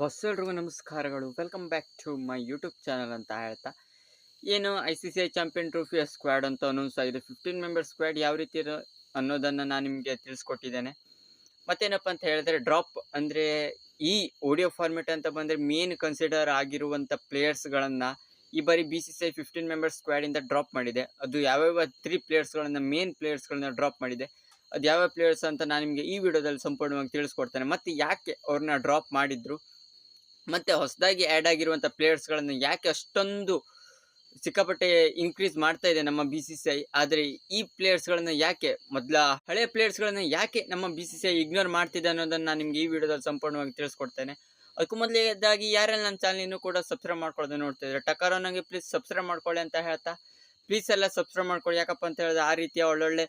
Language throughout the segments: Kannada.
ಬಸ್ಸೆಲ್ರಿಗೂ ನಮಸ್ಕಾರಗಳು. Welcome back to my YouTube channel ಅಂತ ಹೇಳ್ತಾ. ಏನು I C C I champion ಟ್ರೋಫಿಯ squad ಅಂತ ಅನೌನ್ಸ್ ಆಗಿದೆ. ಫಿಫ್ಟೀನ್ ಮೆಂಬರ್ ಸ್ಕ್ವಾಡ್ ಯಾವ ರೀತಿ ಅನ್ನೋದನ್ನು ನಾನು ನಿಮಗೆ ತಿಳಿಸ್ಕೊಟ್ಟಿದ್ದೇನೆ. ಮತ್ತೇನಪ್ಪ ಅಂತ ಹೇಳಿದ್ರೆ, ಡ್ರಾಪ್ ಅಂದರೆ ಈ ಓಡಿಯೋ ಫಾರ್ಮೆಟ್ ಅಂತ ಬಂದರೆ ಮೇನ್ ಕನ್ಸಿಡರ್ ಆಗಿರುವಂಥ ಪ್ಲೇಯರ್ಸ್ಗಳನ್ನು ಈ ಬಾರಿ B C C I fifteen member ಸ್ಕ್ವಾಡಿಂದ drop ಮಾಡಿದೆ. ಅದು ಯಾವ್ಯಾವ ತ್ರೀ ಪ್ಲೇಯರ್ಸ್ಗಳನ್ನು ಮೇನ್ ಪ್ಲೇಯರ್ಸ್ಗಳನ್ನ ಡ್ರಾಪ್ ಮಾಡಿದೆ ಅದು ಯಾವ ಪ್ಲೇಯರ್ಸ್ ಅಂತ ನಾನು ನಿಮಗೆ ಈ ವಿಡಿಯೋದಲ್ಲಿ ಸಂಪೂರ್ಣವಾಗಿ ತಿಳಿಸ್ಕೊಡ್ತೇನೆ. ಮತ್ತು ಯಾಕೆ ಅವ್ರನ್ನ ಡ್ರಾಪ್ ಮಾಡಿದ್ರು? ಮತ್ತೆ ಹೊಸದಾಗಿ ಆ್ಯಡ್ ಆಗಿರುವಂಥ ಪ್ಲೇಯರ್ಸ್ಗಳನ್ನು ಯಾಕೆ ಅಷ್ಟೊಂದು ಸಿಕ್ಕಾಪಟ್ಟೆ ಇನ್ಕ್ರೀಸ್ ಮಾಡ್ತಾ ಇದೆ ನಮ್ಮ ಬಿ ಸಿ ಸಿ ಐ ಆದರೆ ಈ ಪ್ಲೇಯರ್ಸ್ಗಳನ್ನು ಯಾಕೆ ಮೊದಲ ಹಳೆ ಪ್ಲೇಯರ್ಸ್ಗಳನ್ನು ಯಾಕೆ ನಮ್ಮ B C C I ignore ಮಾಡ್ತಿದೆ ಅನ್ನೋದನ್ನು ನಾನು ನಿಮಗೆ ಈ ವಿಡಿಯೋದಲ್ಲಿ ಸಂಪೂರ್ಣವಾಗಿ ತಿಳಿಸ್ಕೊಡ್ತೇನೆ. ಅದಕ್ಕೂ ಮೊದಲೇದಾಗಿ ಯಾರೆಲ್ಲ ನನ್ನ ಚಾನಲಿನೂ ಕೂಡ ಸಬ್ಸ್ಕ್ರೈಬ್ ಮಾಡ್ಕೊಳ್ಳೋದು ನೋಡ್ತಿದ್ರೆ ಟಕಾರ ನನಗೆ ಪ್ಲೀಸ್ ಸಬ್ಸ್ಕ್ರೈಬ್ ಮಾಡ್ಕೊಳ್ಳಿ ಅಂತ ಹೇಳ್ತಾ. ಪ್ಲೀಸ್ ಎಲ್ಲ ಸಬ್ಸ್ಕ್ರೈಬ್ ಮಾಡ್ಕೊಳ್ಳಿ. ಯಾಕಪ್ಪ ಅಂತ ಹೇಳಿದ್ರೆ ಆ ರೀತಿಯ ಒಳ್ಳೊಳ್ಳೆ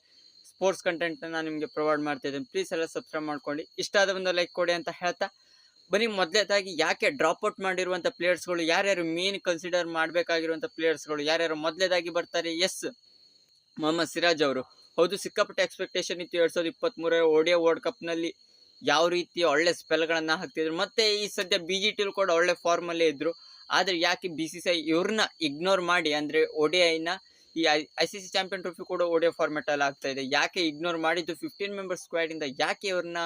ಸ್ಪೋರ್ಟ್ಸ್ ಕಂಟೆಂಟ್ನ ನಾನು ನಿಮಗೆ ಪ್ರೊವೈಡ್ ಮಾಡ್ತಿದ್ದೇನೆ ಪ್ಲೀಸ್ ಎಲ್ಲ ಸಬ್ಸ್ಕ್ರೈಬ್ ಮಾಡ್ಕೊಳ್ಳಿ. ಇಷ್ಟ ಆದ ಒಂದು ಲೈಕ್ ಕೊಡಿ ಅಂತ ಹೇಳ್ತಾ. ಬನ್ನಿ ಮೊದಲೇದಾಗಿ ಯಾಕೆ ಡ್ರಾಪ್ ಔಟ್ ಮಾಡಿರುವಂಥ ಪ್ಲೇಯರ್ಸ್ಗಳು ಯಾರ್ಯಾರು ಮೇನ್ ಕನ್ಸಿಡರ್ ಮಾಡಬೇಕಾಗಿರುವಂಥ ಪ್ಲೇಯರ್ಸ್ಗಳು ಯಾರ್ಯಾರು ಮೊದಲೇದಾಗಿ ಬರ್ತಾರೆ? ಎಸ್ ಮೊಹಮ್ಮದ್ ಸಿರಾಜ್ ಅವರು. ಹೌದು, ಸಿಕ್ಕಾಪಟ್ಟೆ ಎಕ್ಸ್ಪೆಕ್ಟೇಷನ್ ಇತ್ತು ಎರಡು ಸಾವಿರದ ಇಪ್ಪತ್ತ್ಮೂರರ ಒಡಿಯಾ ವರ್ಲ್ಡ್ ಕಪ್ನಲ್ಲಿ ಯಾವ ರೀತಿ ಒಳ್ಳೆ ಸ್ಪೆಲ್ಗಳನ್ನು ಹಾಕ್ತಿದ್ರು. ಮತ್ತೆ ಈ ಸದ್ಯ ಬಿ ಜಿ ಟಿಲ್ ಕೂಡ ಒಳ್ಳೆ ಫಾರ್ಮಲ್ಲೇ ಇದ್ದರು ಆದರೆ ಯಾಕೆ ಬಿ ಸಿ ಸಿ ಇವ್ರನ್ನ ಇಗ್ನೋರ್ ಮಾಡಿ, ಅಂದರೆ ಒಡಿಐನ ಈ I C C champion trophy ಕೂಡ ಒಡಿಯೋ ಫಾರ್ಮೆಟಲ್ಲಿ ಆಗ್ತಾ ಇದೆ. ಯಾಕೆ ಇಗ್ನೋರ್ ಮಾಡಿದ್ದು ಫಿಫ್ಟೀನ್ ಮೆಂಬರ್ಸ್ ಸ್ಕ್ವಾಡಿಂದ ಯಾಕೆ ಇವ್ರನ್ನ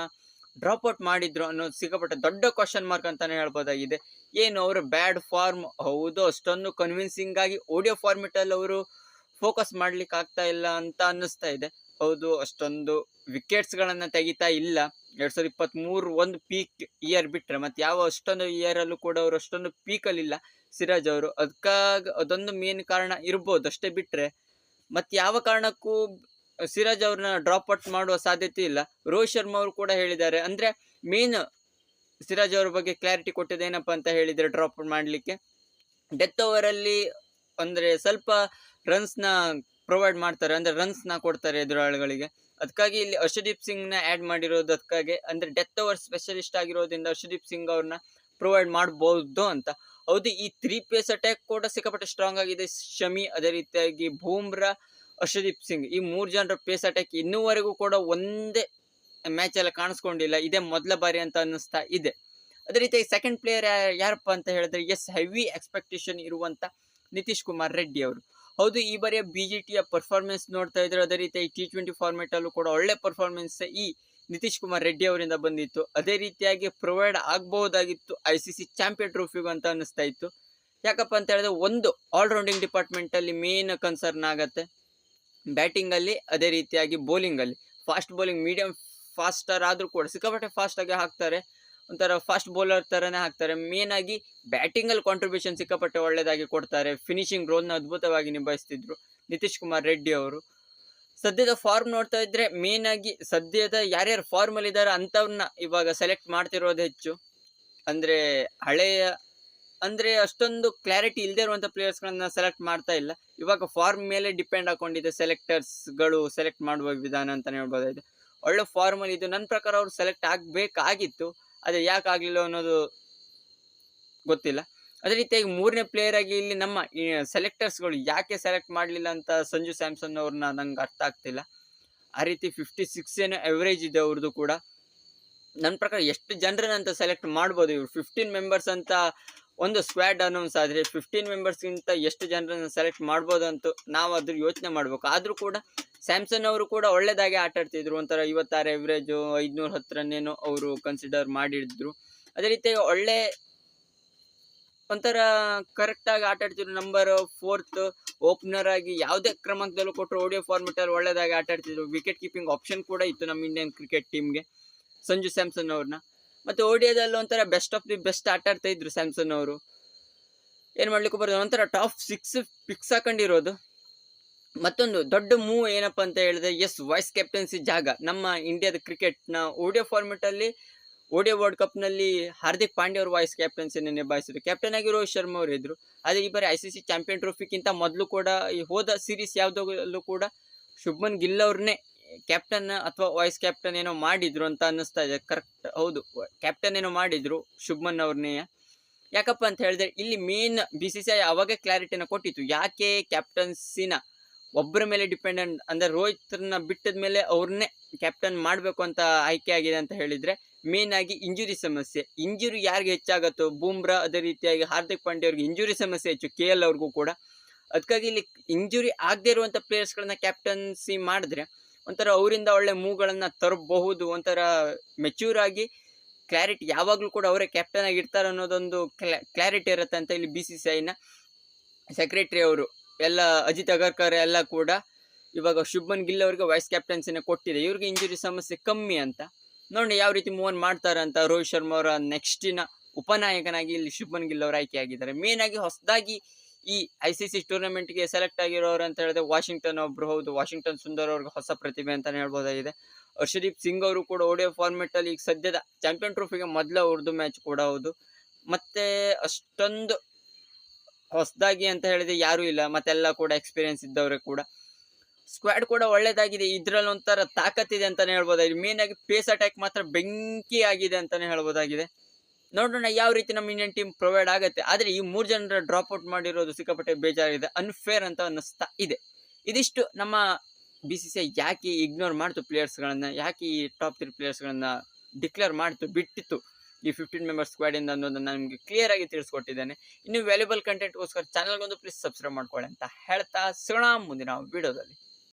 ಡ್ರಾಪ್ ಔಟ್ ಮಾಡಿದ್ರು ಅನ್ನೋದು ಸಿಕ್ಕಾಪಟ್ಟೆ ದೊಡ್ಡ ಕ್ವಶನ್ ಮಾರ್ಕ್ ಅಂತಾನೆ ಹೇಳ್ಬೋದಾಗಿದೆ. ಏನು ಅವರು ಬ್ಯಾಡ್ ಫಾರ್ಮ್ ಹೌದು, ಅಷ್ಟೊಂದು ಕನ್ವಿನ್ಸಿಂಗ್ ಆಗಿ ಆಡಿಯೋ ಫಾರ್ಮೆಟಲ್ಲಿ ಅವರು ಫೋಕಸ್ ಮಾಡ್ಲಿಕ್ಕೆ ಆಗ್ತಾ ಇಲ್ಲ ಅಂತ ಅನ್ನಿಸ್ತಾ ಇದೆ. ಹೌದು, ಅಷ್ಟೊಂದು ವಿಕೆಟ್ಸ್ಗಳನ್ನು ತೆಗಿತಾ ಇಲ್ಲ. ಎರಡು ಸಾವಿರದ ಇಪ್ಪತ್ತ್ಮೂರು ಒಂದು ಪೀಕ್ ಇಯರ್ ಬಿಟ್ಟರೆ ಮತ್ತು ಯಾವ ಅಷ್ಟೊಂದು ಇಯರಲ್ಲೂ ಕೂಡ ಅವರು ಅಷ್ಟೊಂದು ಪೀಕಲ್ಲಿಲ್ಲ ಸಿರಾಜ್ ಅವರು. ಅದಕ್ಕಾಗಿ ಅದೊಂದು ಮೇನ್ ಕಾರಣ ಇರ್ಬೋದು ಅಷ್ಟೇ ಬಿಟ್ಟರೆ ಮತ್ತು ಯಾವ ಕಾರಣಕ್ಕೂ ಸಿರಾಜ್ ಅವ್ರನ್ನ ಡ್ರಾಪ್ ಔಟ್ ಮಾಡುವ ಸಾಧ್ಯತೆ ಇಲ್ಲ. ರೋಹಿತ್ ಶರ್ಮಾ ಅವರು ಕೂಡ ಹೇಳಿದ್ದಾರೆ. ಅಂದ್ರೆ ಮೇನ್ ಸಿರಾಜ್ ಅವ್ರ ಬಗ್ಗೆ ಕ್ಲಾರಿಟಿ ಕೊಟ್ಟಿದ್ದು ಏನಪ್ಪ ಅಂತ ಹೇಳಿದರೆ ಡ್ರಾಪ್ ಔಟ್ ಮಾಡಲಿಕ್ಕೆ. ಡೆತ್ ಓವರಲ್ಲಿ ಅಂದ್ರೆ ಸ್ವಲ್ಪ ರನ್ಸ್ನ ಪ್ರೊವೈಡ್ ಮಾಡ್ತಾರೆ. ಅಂದರೆ ರನ್ಸ್ನ ಕೊಡ್ತಾರೆ ಎದುರಾಳುಗಳಿಗೆ ಅದಕ್ಕಾಗಿ ಇಲ್ಲಿ ಹರ್ಷದೀಪ್ ಸಿಂಗ್ನ ಆ್ಯಡ್ ಮಾಡಿರೋದು ಅದಕ್ಕಾಗಿ ಅಂದರೆ ಡೆತ್ ಓವರ್ ಸ್ಪೆಷಲಿಸ್ಟ್ ಆಗಿರೋದ್ರಿಂದ ಹರ್ಷದೀಪ್ ಸಿಂಗ್ ಅವ್ರನ್ನ ಪ್ರೊವೈಡ್ ಮಾಡಬಹುದು ಅಂತ. ಹೌದು, ಈ ತ್ರೀ ಪೇಸ್ ಅಟ್ಯಾಕ್ ಕೂಡ ಸಿಕ್ಕಾಪಟ್ಟೆ ಸ್ಟ್ರಾಂಗ್ ಆಗಿದೆ. ಶಮಿ ಅದೇ ರೀತಿಯಾಗಿ ಬೂಮ್ರಾ ಹರ್ಷದೀಪ್ ಸಿಂಗ್. ಈ ಮೂರು ಜನರ ಪೇಸ್ ಅಟ್ಯಾಕ್ ಇನ್ನೂವರೆಗೂ ಕೂಡ ಒಂದೇ ಮ್ಯಾಚ್ ಎಲ್ಲ ಕಾಣಿಸ್ಕೊಂಡಿಲ್ಲ. ಇದೇ ಮೊದಲ ಬಾರಿ ಅಂತ ಅನ್ನಿಸ್ತಾ ಇದೆ. ಅದೇ ರೀತಿ ಸೆಕೆಂಡ್ ಪ್ಲೇಯರ್ ಯಾರಪ್ಪ ಅಂತ ಹೇಳಿದ್ರೆ ಎಸ್ ಹೆವಿ ಎಕ್ಸ್ಪೆಕ್ಟೇಷನ್ ಇರುವಂತ ನಿತೀಶ್ ಕುಮಾರ್ ರೆಡ್ಡಿ ಅವರು. ಹೌದು, ಈ ಬಾರಿಯ ಬಿ ಜಿ ಟಿಯ ಪರ್ಫಾರ್ಮೆನ್ಸ್ ನೋಡ್ತಾ ಇದ್ರೆ ಅದೇ ರೀತಿ ಟಿ ಟ್ವೆಂಟಿ ಫಾರ್ಮೆಟ್ ಅಲ್ಲೂ ಕೂಡ ಒಳ್ಳೆ ಪರ್ಫಾರ್ಮೆನ್ಸ್ ಈ ನಿತೀಶ್ ಕುಮಾರ್ ರೆಡ್ಡಿ ಅವರಿಂದ ಬಂದಿತ್ತು. ಅದೇ ರೀತಿಯಾಗಿ ಪ್ರೊವೈಡ್ ಆಗಬಹುದಾಗಿತ್ತು ಐ ಸಿ ಸಿ ಚಾಂಪಿಯನ್ ಟ್ರೋಫಿಗೂ ಅಂತ ಅನ್ನಿಸ್ತಾ ಇತ್ತು. ಯಾಕಪ್ಪ ಅಂತ ಹೇಳಿದ್ರೆ, ಒಂದು ಆಲ್ರೌಂಡಿಂಗ್ ಡಿಪಾರ್ಟ್ಮೆಂಟಲ್ಲಿ ಮೇನ್ ಕನ್ಸರ್ನ್ ಆಗತ್ತೆ. ಬ್ಯಾಟಿಂಗಲ್ಲಿ, ಅದೇ ರೀತಿಯಾಗಿ ಬೌಲಿಂಗಲ್ಲಿ. ಫಾಸ್ಟ್ ಬೌಲಿಂಗ್, ಮೀಡಿಯಂ ಫಾಸ್ಟರ್ ಆದರೂ ಕೂಡ, ಸಿಕ್ಕಾಪಟ್ಟೆ ಫಾಸ್ಟಾಗಿ ಹಾಕ್ತಾರೆ. ಒಂಥರ ಫಾಸ್ಟ್ ಬೌಲರ್ ಥರನೇ ಹಾಕ್ತಾರೆ. ಮೇನಾಗಿ ಬ್ಯಾಟಿಂಗಲ್ಲಿ ಕಾಂಟ್ರಿಬ್ಯೂಷನ್ ಸಿಕ್ಕಾಪಟ್ಟೆ ಒಳ್ಳೆಯದಾಗಿ ಕೊಡ್ತಾರೆ. ಫಿನಿಶಿಂಗ್ ರೋಲ್ನ ಅದ್ಭುತವಾಗಿ ನಿಭಾಯಿಸ್ತಿದ್ರು ನಿತೀಶ್ ಕುಮಾರ್ ರೆಡ್ಡಿ ಅವರು. ಸದ್ಯದ ಫಾರ್ಮ್ ನೋಡ್ತಾ ಇದ್ರೆ ಮೇನಾಗಿ ಸದ್ಯದ ಯಾರ್ಯಾರು ಫಾರ್ಮಲ್ಲಿದ್ದಾರೆ ಅಂಥವ್ರನ್ನ ಇವಾಗ ಸೆಲೆಕ್ಟ್ ಮಾಡ್ತಿರೋದು ಹೆಚ್ಚು. ಅಂದರೆ ಹಳೆಯ ಅಂದರೆ ಅಷ್ಟೊಂದು ಕ್ಲಾರಿಟಿ ಇಲ್ಲದೆ ಇರುವಂತ ಪ್ಲೇಯರ್ಸ್ ಗಳನ್ನ ಸೆಲೆಕ್ಟ್ ಮಾಡ್ತಾ ಇಲ್ಲ. ಇವಾಗ ಫಾರ್ಮ್ ಮೇಲೆ ಡಿಪೆಂಡ್ ಹಾಕೊಂಡಿದೆ ಸೆಲೆಕ್ಟರ್ಸ್ಗಳು ಸೆಲೆಕ್ಟ್ ಮಾಡುವ ವಿಧಾನ ಅಂತಾನೆ ಹೇಳ್ಬೋದಾಗಿದೆ. ಒಳ್ಳೆ ಫಾರ್ಮ್ ಅಲ್ಲಿ ಇದು ನನ್ನ ಪ್ರಕಾರ ಅವ್ರು ಸೆಲೆಕ್ಟ್ ಆಗಬೇಕಾಗಿತ್ತು. ಅದೇ ಯಾಕೆ ಆಗಲಿಲ್ಲ ಅನ್ನೋದು ಗೊತ್ತಿಲ್ಲ. ಅದೇ ರೀತಿಯಾಗಿ ಮೂರನೇ ಪ್ಲೇಯರ್ ಆಗಿ ಇಲ್ಲಿ ನಮ್ಮ ಸೆಲೆಕ್ಟರ್ಸ್ಗಳು ಯಾಕೆ ಸೆಲೆಕ್ಟ್ ಮಾಡಲಿಲ್ಲ ಅಂತ ಸಂಜು ಸ್ಯಾಮ್ಸನ್ ಅವ್ರನ್ನ ನಂಗೆ ಅರ್ಥ ಆಗ್ತಿಲ್ಲ. ಆ ರೀತಿ ಫಿಫ್ಟಿ ಸಿಕ್ಸ್ ಏನೋ ಎವರೇಜ್ ಇದೆ ಅವ್ರದ್ದು ಕೂಡ. ನನ್ನ ಪ್ರಕಾರ ಎಷ್ಟು ಜನರನ್ನಂತ ಸೆಲೆಕ್ಟ್ ಮಾಡ್ಬೋದು ಇವ್ರು? ಫಿಫ್ಟೀನ್ ಮೆಂಬರ್ಸ್ ಅಂತ ಒಂದು ಸ್ಕ್ವಾಡ್ ಅನೌನ್ಸ್ ಆದರೆ ಫಿಫ್ಟೀನ್ ಮೆಂಬರ್ಸ್ಗಿಂತ ಎಷ್ಟು ಜನರನ್ನು ಸೆಲೆಕ್ಟ್ ಮಾಡ್ಬೋದು ಅಂತ ನಾವು ಅದ್ರ ಯೋಚನೆ ಮಾಡಬೇಕು. ಆದರೂ ಕೂಡ ಸ್ಯಾಮ್ಸನ್ ಅವರು ಕೂಡ ಒಳ್ಳೆಯದಾಗಿ ಆಟ ಆಡ್ತಿದ್ರು. ಒಂಥರ ಐವತ್ತಾರು ಎವ್ರೇಜು ಐದುನೂರ ಹತ್ರನೇನೋ ಅವರು ಕನ್ಸಿಡರ್ ಮಾಡಿದ್ರು. ಅದೇ ರೀತಿ ಒಳ್ಳೆ ಒಂಥರ ಕರೆಕ್ಟಾಗಿ ಆಟ ಆಡ್ತಿದ್ರು. ನಂಬರ್ ಫೋರ್ತ್ ಓಪನರ್ ಆಗಿ ಯಾವುದೇ ಕ್ರಮಾಂಕದಲ್ಲೂ ಕೊಟ್ಟರು ಓಡಿಯೋ ಫಾರ್ಮೆಟಲ್ಲಿ ಒಳ್ಳೆಯದಾಗಿ ಆಟ ಆಡ್ತಿದ್ರು. ವಿಕೆಟ್ ಕೀಪಿಂಗ್ ಆಪ್ಷನ್ ಕೂಡ ಇತ್ತು ನಮ್ಮ ಇಂಡಿಯನ್ ಕ್ರಿಕೆಟ್ ಟೀಮ್ಗೆ ಸಂಜು ಸ್ಯಾಮ್ಸನ್ ಅವ್ರನ್ನ. ಮತ್ತು ಓಡಿಯಾದಲ್ಲಿ ಒಂಥರ ಬೆಸ್ಟ್ ಆಫ್ ದಿ ಬೆಸ್ಟ್ ಆಟ ಆಡ್ತಾ ಇದ್ರು ಸ್ಯಾಮ್ಸನ್ ಅವರು. ಏನು ಮಾಡ್ಲಿಕ್ಕೆ ಬರೋದು ಒಂಥರ ಟಾಪ್ ಸಿಕ್ಸ್ ಫಿಕ್ಸ್ ಹಾಕೊಂಡಿರೋದು. ಮತ್ತೊಂದು ದೊಡ್ಡ ಮೂವ್ ಏನಪ್ಪ ಅಂತ ಹೇಳಿದ್ರೆ ಎಸ್ ವೈಸ್ ಕ್ಯಾಪ್ಟನ್ಸಿ ಜಾಗ. ನಮ್ಮ ಇಂಡಿಯಾದ ಕ್ರಿಕೆಟ್ನ ಓಡಿಯೋ ಫಾರ್ಮೆಟಲ್ಲಿ ಓಡಿಯೋ ವರ್ಲ್ಡ್ ಕಪ್ನಲ್ಲಿ ಹಾರ್ದಿಕ್ ಪಾಂಡ್ಯ ಅವರು ವೈಸ್ ಕ್ಯಾಪ್ಟನ್ಸಿನ ನಿಭಾಯಿಸಿದ್ರು ಕ್ಯಾಪ್ಟನ್ ಆಗಿ ರೋಹಿತ್ ಶರ್ಮಾ ಅವರು ಇದ್ರು. ಆದರೆ ಈ ಬಾರಿ ಐ ಸಿ ಸಿ ಚಾಂಪಿಯನ್ ಟ್ರೋಫಿಗಿಂತ ಮೊದಲು ಕೂಡ, ಈ ಹೋದ ಸೀರೀಸ್ ಯಾವುದಲ್ಲೂ ಕೂಡ ಶುಭ್ಮನ್ ಗಿಲ್ ಅವ್ರನ್ನೇ ಕ್ಯಾಪ್ಟನ್ ಅಥವಾ ವೈಸ್ ಕ್ಯಾಪ್ಟನ್ ಏನೋ ಮಾಡಿದ್ರು ಅಂತ ಅನ್ನಿಸ್ತಾ ಇದೆ. ಕರೆಕ್ಟ್ ಹೌದು. ಕ್ಯಾಪ್ಟನ್ ಏನೋ ಮಾಡಿದ್ರು ಶುಭ್ಮನ್ ಅವ್ರನ್ನೇ. ಯಾಕಪ್ಪ ಅಂತ ಹೇಳಿದ್ರೆ ಇಲ್ಲಿ main B C C I ಅವಾಗ ಕ್ಲಾರಿಟಿನ ಕೊಟ್ಟಿತ್ತು. ಯಾಕೆ ಕ್ಯಾಪ್ಟನ್ಸಿನ ಒಬ್ಬರ ಮೇಲೆ ಡಿಪೆಂಡೆಂಟ್ ಅಂದರೆ ರೋಹಿತ್ನ ಬಿಟ್ಟದ ಮೇಲೆ ಅವ್ರನ್ನೇ ಕ್ಯಾಪ್ಟನ್ ಮಾಡಬೇಕು ಅಂತ ಆಯ್ಕೆ ಆಗಿದೆ ಅಂತ ಹೇಳಿದರೆ ಮೇನ್ ಆಗಿ ಇಂಜುರಿ ಸಮಸ್ಯೆ. ಇಂಜುರಿ ಯಾರಿಗೆ ಹೆಚ್ಚಾಗತ್ತೋ? ಬೂಮ್ರಾ ಅದೇ ರೀತಿಯಾಗಿ ಹಾರ್ದಿಕ್ ಪಾಂಡೆ ಅವ್ರಿಗೆ ಇಂಜುರಿ ಸಮಸ್ಯೆ ಹೆಚ್ಚು. ಕೆ ಎಲ್ ಅವ್ರಿಗೂ ಕೂಡ. ಅದಕ್ಕಾಗಿ ಇಲ್ಲಿ ಇಂಜುರಿ ಆಗದೆ ಇರುವಂಥ ಪ್ಲೇಯರ್ಸ್ಗಳನ್ನ ಕ್ಯಾಪ್ಟನ್ಸಿ ಮಾಡಿದ್ರೆ ಒಂಥರ ಅವರಿಂದ ಒಳ್ಳೆ ಮೂವ್ಗಳನ್ನ ತರಬಹುದು, ಒಂಥರ ಮೆಚ್ಯೂರ್ ಆಗಿ ಕ್ಲಾರಿಟಿ ಯಾವಾಗಲೂ ಕೂಡ ಅವರೇ ಕ್ಯಾಪ್ಟನ್ ಆಗಿ ಇರ್ತಾರೆ ಅನ್ನೋದೊಂದು ಕ್ಲಾರಿಟಿ ಇರುತ್ತೆ ಅಂತ ಇಲ್ಲಿ ಬಿ ಸಿ ಸಿ ಐನ ಸೆಕ್ರೆಟರಿ ಅವರು. ಎಲ್ಲ ಅಜಿತ್ ಅಗರ್ಕರ್ ಎಲ್ಲ ಕೂಡ ಇವಾಗ ಶುಭನ್ ಗಿಲ್ ಅವರಿಗೆ ವೈಸ್ ಕ್ಯಾಪ್ಟನ್ಸಿನ ಕೊಟ್ಟಿದೆ. ಇವ್ರಿಗೆ ಇಂಜುರಿ ಸಮಸ್ಯೆ ಕಮ್ಮಿ ಅಂತ. ನೋಡಿ ಯಾವ ರೀತಿ ಮೂವ್ ಮಾಡ್ತಾರೆ ಅಂತ ರೋಹಿತ್ ಶರ್ಮಾ ಅವರ ನೆಕ್ಸ್ಟಿನ ಉಪನಾಯಕನಾಗಿ ಇಲ್ಲಿ ಶುಭನ್ ಗಿಲ್ ಅವರು ಆಯ್ಕೆಯಾಗಿದ್ದಾರೆ ಮೇನ್ ಆಗಿ ಹೊಸದಾಗಿ ಈ ಐ ಸಿ ಸಿ ಟೂರ್ನಮೆಂಟ್ಗೆ ಸೆಲೆಕ್ಟ್ ಆಗಿರೋರು ಅಂತ ಹೇಳಿದ್ರೆ ವಾಷಿಂಗ್ಟನ್ ಒಬ್ರು ಹೌದು. ವಾಷಿಂಗ್ಟನ್ ಸುಂದರ್ ಅವ್ರಿಗೆ ಹೊಸ ಪ್ರತಿಭೆ ಅಂತಾನೆ ಹೇಳ್ಬೋದಾಗಿದೆ. ಹರ್ಷದೀಪ್ ಸಿಂಗ್ ಅವರು ಕೂಡ ಓಡಿಯೋ ಫಾರ್ಮೆಟ್ ಅಲ್ಲಿ ಈಗ ಸದ್ಯದ ಚಾಂಪಿಯನ್ ಟ್ರೋಫಿಗೆ ಮೊದಲ ಉರ್ದು ಮ್ಯಾಚ್ ಕೂಡ ಹೌದು. ಮತ್ತೆ ಅಷ್ಟೊಂದು ಹೊಸದಾಗಿ ಅಂತ ಹೇಳಿದ್ರೆ ಯಾರೂ ಇಲ್ಲ. ಮತ್ತೆಲ್ಲ ಕೂಡ ಎಕ್ಸ್ಪೀರಿಯನ್ಸ್ ಇದ್ದವರೇ ಕೂಡ. ಸ್ಕ್ವಾಡ್ ಕೂಡ ಒಳ್ಳೇದಾಗಿದೆ. ಇದ್ರಲ್ಲಿ ಒಂಥರ ತಾಕತ್ತಿದೆ ಅಂತಾನೆ ಹೇಳ್ಬೋದಾಗಿದೆ. ಮೇನ್ ಆಗಿ ಪೇಸ್ ಅಟ್ಯಾಕ್ ಮಾತ್ರ ಬೆಂಕಿ ಆಗಿದೆ ಅಂತಾನೆ ಹೇಳ್ಬೋದಾಗಿದೆ. ನೋಡೋಣ ಯಾವ ರೀತಿ ನಮ್ಮ ಇಂಡಿಯನ್ ಟೀಮ್ ಪ್ರೊವೈಡ್ ಆಗುತ್ತೆ? ಆದರೆ ಈ ಮೂರು ಜನರ ಡ್ರಾಪ್ಔಟ್ ಮಾಡಿರೋದು ಸಿಕ್ಕಾಪಟ್ಟೆ ಬೇಜಾರಿದೆ ಅನ್ಫೇರ್ ಅಂತ ಅನ್ನಿಸ್ತಾ ಇದೆ. ಇದಿಷ್ಟು ನಮ್ಮ ಬಿ ಸಿ ಸಿ ಯಾಕೆ ಇಗ್ನೋರ್ ಮಾಡ್ತು ಪ್ಲೇಯರ್ಸ್ಗಳನ್ನು ಯಾಕೆ ಈ ಟಾಪ್ ತ್ರೀ ಪ್ಲೇಯರ್ಸ್ಗಳನ್ನು ಡಿಕ್ಲೇರ್ ಮಾಡ್ತು ಬಿಟ್ಟಿತ್ತು ಈ ಫಿಫ್ಟೀನ್ ಮೆಂಬರ್ಸ್ ಸ್ಕ್ವಾಡಿಂದ ಅನ್ನೋದನ್ನು ನಿಮಗೆ ಕ್ಲಿಯರ್ ಆಗಿ ತಿಳಿಸ್ಕೊಟ್ಟಿದ್ದೇನೆ. ಇನ್ನು ವ್ಯಾಲ್ಯೂಬಲ್ ಕಂಟೆಂಟ್ಗೋಸ್ಕರ ಚಾನಲ್ಗೊಂದು ಪ್ಲೀಸ್ ಸಬ್ಸ್ಕ್ರೈಬ್ ಮಾಡ್ಕೊಳ್ಳಿ ಅಂತ ಹೇಳ್ತಾ ಸಿಗೋಣ ಮುಂದಿನ ವಿಡಿಯೋದಲ್ಲಿ